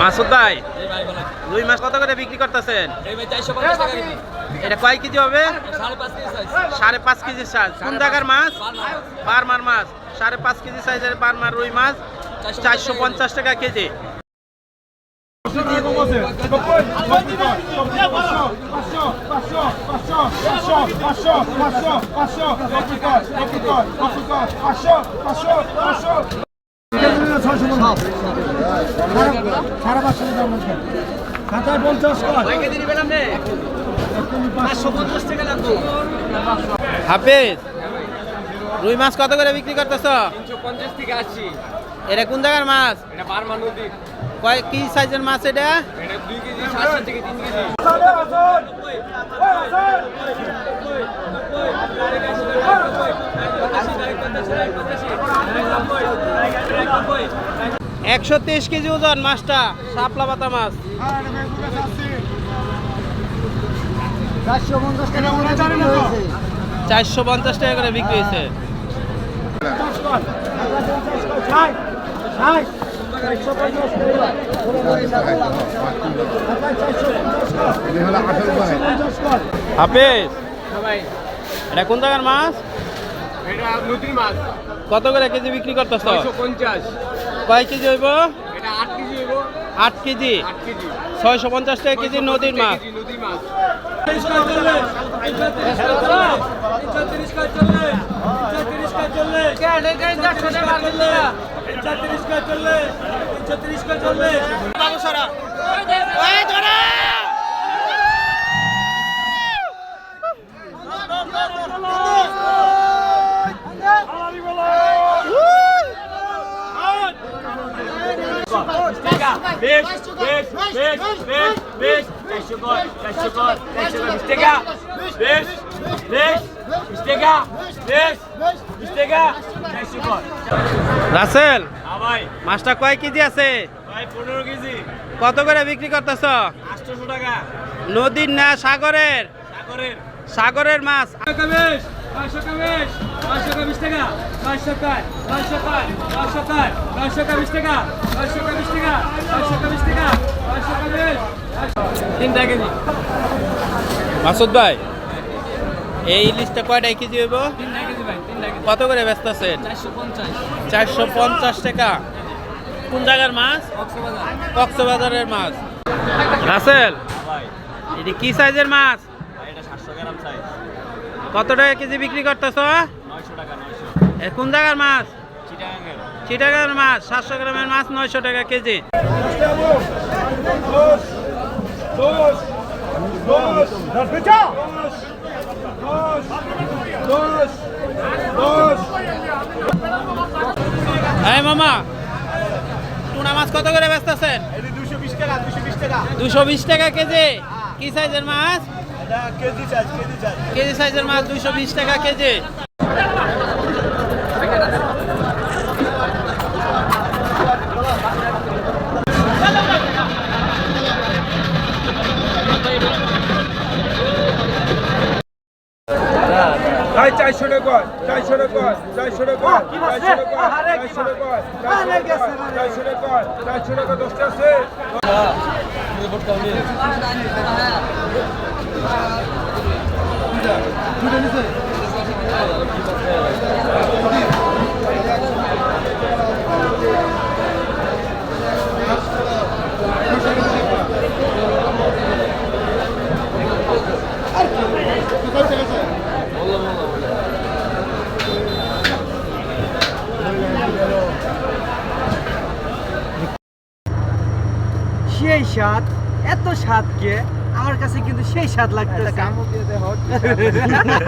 মাসুদ ভাই, রুই মাছ কত করে বিক্রি করতেছেন? এটা কয় কেজি হবে? সাড়ে পাঁচ কেজি সাইজ কোন জায়গার মাছ? বারমার মাছ। সাড়ে পাঁচ কেজি সাইজের বারমার রুই মাছ, চারশো পঞ্চাশ টাকা কেজি। খাতায় পঞ্চাশ হাফেজ, রুই মাছ কত করে বিক্রি করতেছ? এটা কোন জায়গার মাছ? কয়, কি সাইজের মাছ এটা? কেজি সাতশো থেকে তিন কেজি একশো তেইশ কেজি ওজন মাছটা শাপলা পাতা মাছ। চারশো পঞ্চাশ টাকা করে বিক্রি হয়েছে। হাফেজ এটা কোন জায়গার মাছ? এটা নদীর মাছ। কত করে কেজি বিক্রি করতেছ? পঞ্চাশ। কয় কেজি হইব? এটা আট কেজি হইব। আট কেজি। আট কেজি। ছয়শো পঞ্চাশ টাকা কেজি নদীর মাছ। কেজি নদীর মাছ বেশ বেশ বেশ বেশ বেশ চারশো কর চারশো কর চারশো কর বিশ টাকা বেশ বেশ বিশ টাকা বেশ বিশ টাকা চারশো কর রাসেল হ্যাঁ মাছটা কয় কেজি আছে? কত করে বিক্রি করতেছ? নদীর না সাগরের? সাগরের। সাগরের মাছ। টাকা। মাসুদ ভাই এই ইলিশটা কয়টাই কেজি হইব? কত করে ব্যস্ত আছেন? চারশো পঞ্চাশ। টাকা। কোন জায়গার মাছ? কক্সবাজারের মাছ। রাসেল ভাই এটি কি সাইজের মাছ? ভাই এটা সাতশো গ্রাম সাইজ কত টাকা কেজি বিক্রি করতেছ? কোন জায়গার মাছ? চিটাগাঙ্গের। চিটাগার মাছ সাতশো গ্রামের মাছ নয়শো টাকা কেজি। এই মামা টুনা মাছ কত করে ব্যস্ত আছেন দুশো বিশ টাকা কেজি। কি সাইজের মাছ? কেজি সাইজের মাছ দুশো বিশ টাকা কেজি। ভাই চারশো টাকা চারশো টাকা চারশো টাকা চারশো টাকা চারশো টাকা চারশো টাকা চারশো টাকা দশটা আছে। সেই স্বাদ এত স্বাদকে আমার কাছে কিন্তু সেই স্বাদ লাগতেছে।